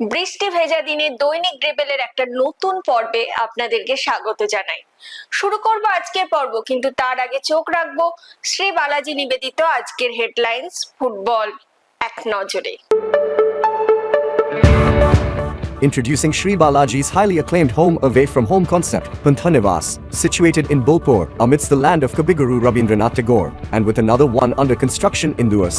বৃষ্টি ভেজা দিনে দৈনিক ড্রিবেলের একটা নতুন পর্বে আপনাদেরকে স্বাগত জানাই শুরু করব আজকের পর্ব কিন্তু তার আগে চোখ রাখব শ্রী বালাজি নিবেদিত আজকের হেডলাইন্স ফুটবল এক নজরে Introducing Sri Balaji's highly acclaimed home away from home concept, Panthanivas, situated in Bolpur amidst the land of Kabiguru Rabindranath Tagore, and with another one under construction in Duas.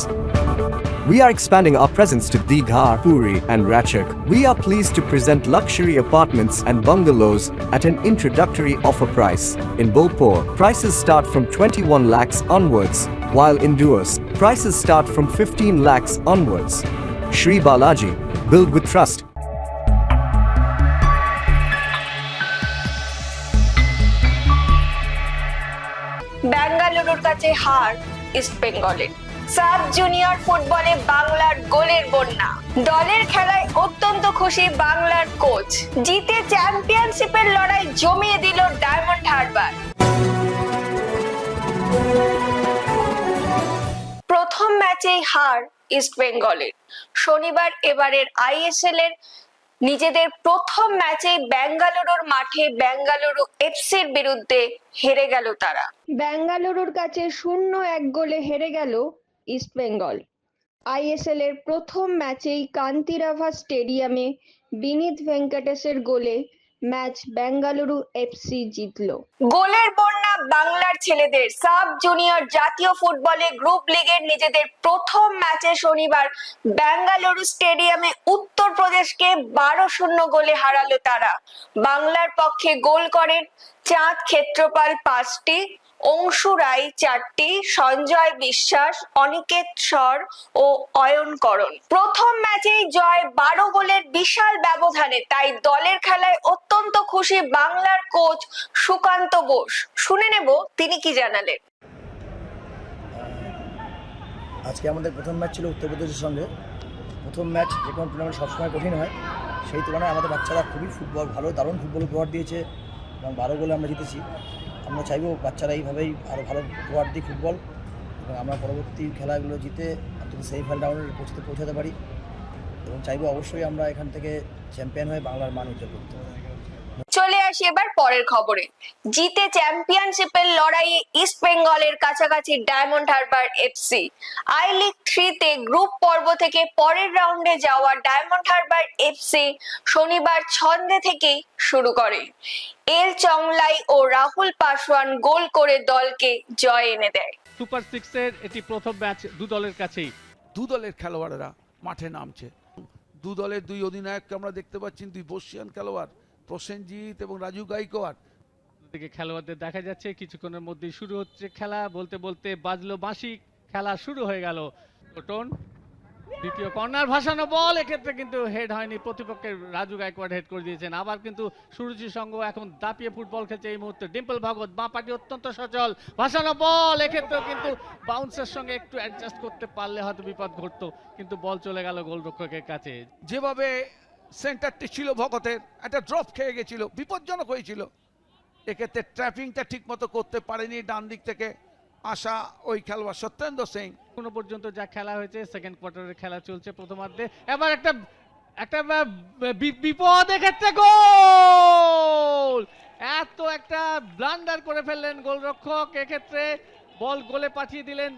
We are expanding our presence to Dighar, Puri, and Ratchak. We are pleased to present luxury apartments and bungalows at an introductory offer price. In Bolpur, prices start from 21 lakhs onwards, while in Duas, prices start from 15 lakhs onwards. Sri Balaji, build with trust. বেঙ্গালুরুর কাছে হার east বেঙ্গলের Sub junior ফুটবলে বাংলার গোলের বন্যা। দলের খেলায় অত্যন্ত খুশি বাংলার কোচ। জিতে চ্যাম্পিয়নশিপের লড়াই জমিয়ে দিল ডায়মন্ড হারবার। প্রথম ম্যাচেই হার ইস্ট বেঙ্গলের। শনিবার এবারের আইএসএল এর নিজেদের প্রথম ম্যাচে বেঙ্গালুরুর মাঠে বেঙ্গালুরু এফসির বিরুদ্ধে হেরে গেল তারা। বেঙ্গালুরুর কাছে শূন্য এক গোলে হেরে গেল ইস্টবেঙ্গল আইএসএল এর প্রথম ম্যাচেই কান্তিরাভা স্টেডিয়ামে বিনীত ভেঙ্কটেশের গোলে ম্যাচ বেঙ্গালুরু এফসি জিতল। গোলের বন্যা বাংলার ছেলেদের। সাব জুনিয়র জাতীয় ফুটবলে গ্রুপ লিগের নিজেদের প্রথম ম্যাচে শনিবার বেঙ্গালুরু স্টেডিয়ামে উত্তরপ্রদেশকে বারো শূন্য গোলে হারালো তারা। বাংলার পক্ষে গোল করেন চাঁদ ক্ষেত্রপাল পাঁচটি অংশু রায় চারটি, সঞ্জয় বিশ্বাস, অনিকেত স্বর ও অয়নকরণ প্রথম ম্যাচেই জয় বারো গোলের বিশাল ব্যবধানে, তাই দলের খেলায় অত্যন্ত খুশি বাংলার কোচ সুকান্ত বোস। শুনে নেব তিনি কি জানালেন। আজকে আমাদের প্রথম ম্যাচ ছিল উত্তরপ্রদেশের সঙ্গে। প্রথম ম্যাচ যে কোনো টুর্নামেন্ট সবসময় কঠিন হয়। সেই তুলনায় আমাদের বাচ্চারা খুবই ফুটবল ভালো, দারুণ ফুটবল উপহার দিয়েছে এবং বারো গোলে আমরা জিতেছি। আমরা চাইব বাচ্চারা এইভাবেই আরও ভালো উপহার দিই ফুটবল। এবং আমরা পরবর্তী খেলাগুলো জিতে অন্তত সেমিফাইনাল রাউন্ডে পৌঁছতে, পৌঁছাতে পারি। এবং চাইব অবশ্যই আমরা এখান থেকে চ্যাম্পিয়ন হয়ে বাংলার মান উজ্জ্বল করতে। চলে আসি এবার পরের খবরে। জিতে চ্যাম্পিয়নশিপের লড়াইয়ে ইস্ট বেঙ্গলের কাছাকাছি Diamond Harbour FC. I League থ্রিতে গ্রুপ পর্ব থেকে পরের রাউন্ডে যাওয়া ডায়মন্ড হারবার এফসি শনিবার ছন্দে থেকেই শুরু করে। এল চংলাই ও রাহুল পাসওয়ান গোল করে দলকে জয় এনে দেয়। সুপার সিক্সের এটি প্রথম ম্যাচ দু দলের কাছেই। দু দলের খেলোয়াড়েরা মাঠে নামছে। দু দলের দুই অধিনায়ককে আমরা দেখতে পাচ্ছি দুই বর্ষিয়ান খেলোয়াড়। প্রসেনজিৎ এবং রাজু গাইকোয়াড়। দিকে খেলোয়াড়দের দেখা যাচ্ছে কিছুক্ষণের মধ্যেই শুরু হচ্ছে খেলা। বলতে বলতে বাজলো বাঁশি খেলা শুরু হয়ে গেল। টোটন দ্বিতীয় কর্নার ভাসানো বল। এক্ষেত্রে কিন্তু হেড হয়নি প্রতিপক্ষের রাজু গায়কোয়াড় হেড করে দিয়েছেন। আবার কিন্তু সুরুচি সংঘ এখন দাপিয়ে ফুটবল খেলছে এই মুহূর্তে। ডিম্পল ভাগত বাঁ পাটি অত্যন্ত সচল। ভাসানো বল এক্ষেত্রেও কিন্তু বাউন্সের সঙ্গে একটু অ্যাডজাস্ট করতে পারলে হয়তো বিপদ ঘটতো। কিন্তু বল চলে গেল গোলরক্ষকের কাছে। যেভাবে সেন্টারটি ছিল ভগতের একটা ড্রপ খেয়ে গেছিল বিপজ্জনক হয়েছিল। এক্ষেত্রে ট্র্যাপিংটা ঠিকমতো করতে পারেনি ডান দিক থেকে আসা ওই খেলোয়াড় সত্যেন্দ্র সিং। এখনও পর্যন্ত যা খেলা হয়েছে সেকেন্ড কোয়ার্টারের খেলা চলছে প্রথমার্ধে। এবার একটা একটা বিপদ এক্ষেত্রে গোল! এত একটা ব্লান্ডার করে ফেললেন গোলরক্ষক। এক্ষেত্রে বল গোলে পাঠিয়ে দিলেন।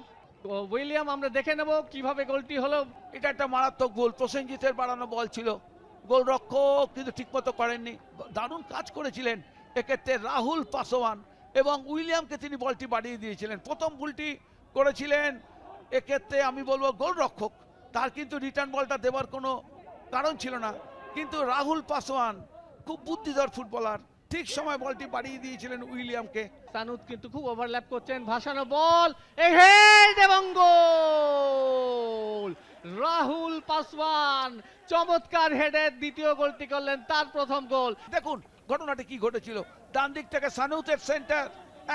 উইলিয়াম আমরা দেখে নেব কীভাবে গোলটি হলো। এটা একটা মারাত্মক গোল প্রসেনজিতের বাড়ানো বল ছিল। গোলরক্ষক কিন্তু ঠিকমতো করেননি। দারুণ কাজ করেছিলেন এক্ষেত্রে রাহুল পাসোয়ান এবং উইলিয়ামকে তিনি বলটি বাড়িয়ে দিয়েছিলেন। প্রথম ভুলটি করেছিলেন, এক্ষেত্রে আমি বলব গোলরক্ষক। তার কিন্তু রিটার্ন বলটা দেওয়ার কোনো কারণ ছিল না। কিন্তু রাহুল পাসোয়ান খুব বুদ্ধিধর ফুটবলার ঠিক সময় বলটি বাড়িয়ে দিয়েছিলেন উইলিয়ামকে। সানুদ কিন্তু খুব ওভারল্যাপ করছেন। ভাসানো বল এ এবং গোল রাহুল পাসওয়ান। চমৎকার হেডের দ্বিতীয় গোলটি করলেন, তার প্রথম গোল। দেখুন, ঘটনাটি কি ঘটেছিল? ডান দিক থেকে সানুতের সেন্টার,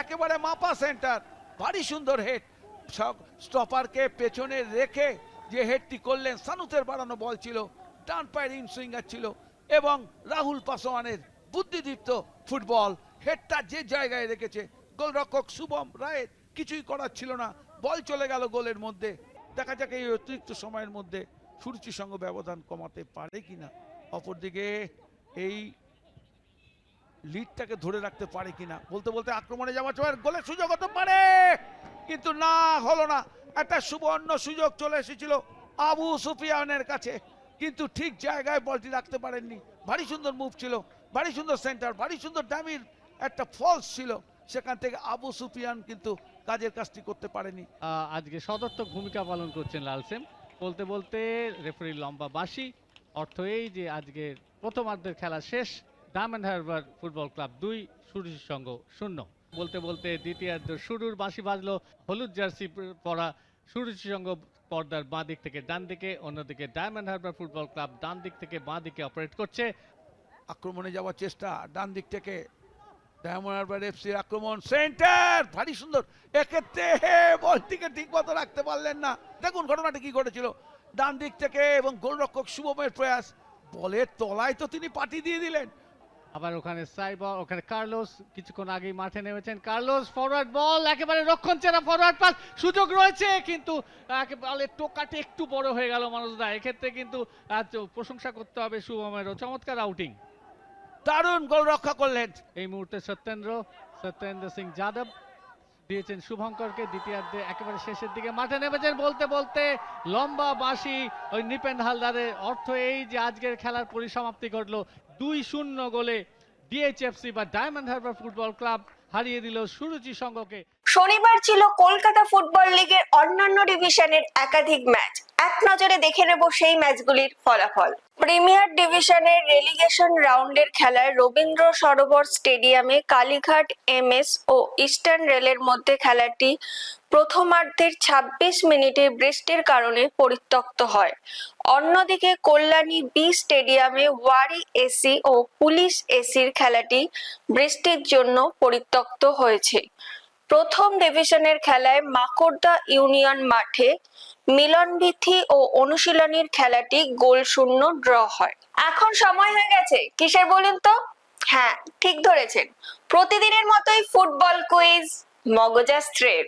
একেবারে মাপা সেন্টার। ভারী সুন্দর হেড। স্টপারকে পেছনে রেখে যে হেডটি করলেন, সানুতের বাড়ানো বল ছিল, ডান পায়ের ইন সুইঙ্গার ছিল এবং রাহুল পাসওয়ানের বুদ্ধিদীপ্ত ফুটবল। হেডটা যে জায়গায় রেখেছে, গোলরক্ষক শুভম রায়ের কিছুই করার ছিল না। বল চলে গেল গোলের মধ্যে। দেখা যাক এই অতিরিক্ত সময়ের মধ্যে সুরুচির সঙ্গে ব্যবধান কমাতে পারে কিনা। অপরদিকে এই লিডটাকে ধরে রাখতে পারে কিনা। বলতে বলতে আক্রমণে যাওয়া সময় গোলের সুযোগ হতে পারে, কিন্তু না হলো না। একটা সুবর্ণ সুযোগ চলে এসেছিল আবু সুফিয়ানের কাছে। কিন্তু ঠিক জায়গায় বলটি রাখতে পারেননি। ভারী সুন্দর মুভ ছিল, ভারী সুন্দর সেন্টার ভারী সুন্দর ডামির একটা ফলস ছিল। সেখান থেকে আবু সুফিয়ান কিন্তু কাজের কাজটি করতে পারেনি। আজকে সদর্থক ভূমিকা পালন করছেন লাল লালসেম বলতে বলতে রেফারি লম্বা বাসি অর্থ এই যে আজকে প্রথমার্ধের খেলা শেষ ডায়মন্ড হারবার ফুটবল ক্লাব দুই সুরুচি সঙ্গ শূন্য। বলতে বলতে দ্বিতীয়ার্ধ শুরুর বাঁশি বাজলো হলুদ জার্সি পরা সুরুচি সঙ্গ পর্দার বাঁ দিক থেকে ডান দিকে অন্যদিকে ডায়মন্ড হারবার ফুটবল ক্লাব ডান দিক থেকে বাঁ দিকে অপারেট করছে। আক্রমণে যাওয়ার চেষ্টা ডান দিক থেকে ডায়মন্ড শুভমের ওখানে কার্লোস, কিছুক্ষণ মাঠে নেমেছেন। কার্লোস বল একেবারে রক্ষণ চেরা ফরওয়ার্ড পাস সুযোগ রয়েছে, কিন্তু একেবারে টোকাটি একটু বড় হয়ে গেল মানুষদা এক্ষেত্রে কিন্তু প্রশংসা করতে হবে শুভমেরও। চমৎকার আউটিং দারুণ গোল রক্ষা করলেন। এই মুহূর্তে সত্যেন্দ্র সত্যেন্দ্র সিং যাদব দিয়েছেন শুভঙ্করকে দ্বিতীয়ার্ধে একেবারে শেষের দিকে মাঠে নেমেছেন বলতে বলতে লম্বা বাঁশি ওই নিপেন হালদারের অর্থ এই যে আজকের খেলার পরিসমাপ্তি ঘটলো। দুই শূন্য গোলে ডিএইচএফসি বা ডায়মন্ড হারবার ফুটবল ক্লাব হারিয়ে দিল সুরুচি সংঘকে। শনিবার ছিল কলকাতা ফুটবল লিগের অন্যান্য ডিভিশনের একাধিক ম্যাচ। এক নজরে দেখে নেব সেই ম্যাচগুলির ফলাফল। প্রিমিয়ার ডিভিশনের রেলিগেশন রাউন্ডের খেলায় রবীন্দ্র সরোবর স্টেডিয়ামে কালীঘাট এমএস ও ইস্টার্ন রেলের মধ্যে খেলাটি প্রথমার্ধের ২৬ মিনিটে বৃষ্টির কারণে পরিত্যক্ত হয়। অন্যদিকে কল্যাণী বি স্টেডিয়ামে ওয়ারি এসি ও পুলিশ এসির খেলাটি বৃষ্টির জন্য পরিত্যক্ত হয়েছে। প্রথম ডিভিশনের খেলায় মাকড়দা ইউনিয়ন মাঠে মিলনবিথি ও অনুশীলনীর খেলাটি গোল শূন্য ড্র হয়। এখন সময় হয়ে গেছে, কিসের বলুন তো? হ্যাঁ ঠিক ধরেছেন। প্রতিদিনের মতোই ফুটবল কুইজ মগজাস্ত্রের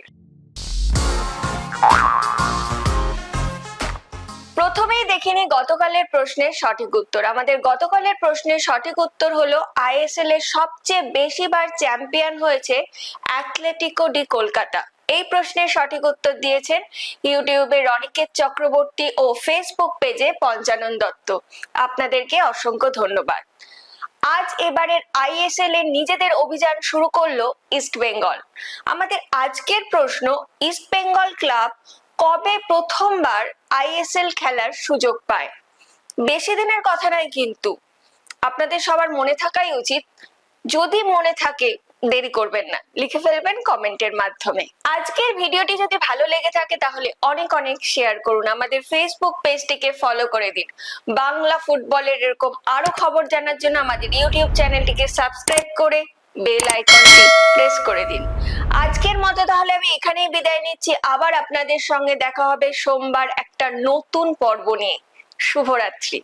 প্রথমেই দেখিনি গতকালের প্রশ্নের সঠিক উত্তর। আমাদের গতকালের প্রশ্নের সঠিক উত্তর হলো, আইএসএল এর সবচেয়ে বেশিবার চ্যাম্পিয়ন হয়েছে অ্যাথলেটিকো ডি কলকাতা। এই প্রশ্নের সঠিক উত্তর দিয়েছেন ইউটিউবে রনিকেত চক্রবর্তী ও ফেসবুক পেজে পঞ্চানন দত্ত। আপনাদেরকে অসংখ্য ধন্যবাদ। আজ এবারের আইএসএল এর নিজেদের অভিযান শুরু করল ইস্ট বেঙ্গল। আমাদের আজকের প্রশ্ন, ইস্ট বেঙ্গল ক্লাব কবে প্রথমবার আইএসএল খেলার সুযোগ পায়? বেশি দিনের কথা নয় কিন্তু। আপনাদের সবার মনে থাকাই উচিত। যদি মনে থাকে, দেরি করবেন না। লিখে ফেলবেন কমেন্টের মাধ্যমে। আজকের ভিডিওটি যদি ভালো লেগে থাকে, তাহলে অনেক অনেক শেয়ার করুন। আমাদের ফেসবুক পেজটিকে ফলো করে দিন। বাংলা ফুটবলের এরকম আরও খবর জানার জন্য আমাদের ইউটিউব চ্যানেলটিকে সাবস্ক্রাইব করে বেল আইকনটি প্রেস করে দিন। আজকের মতো তাহলে আমি এখানেই বিদায় নিচ্ছি। আবার আপনাদের সঙ্গে দেখা হবে সোমবার একটা নতুন পর্ব নিয়ে। শুভরাত্রি।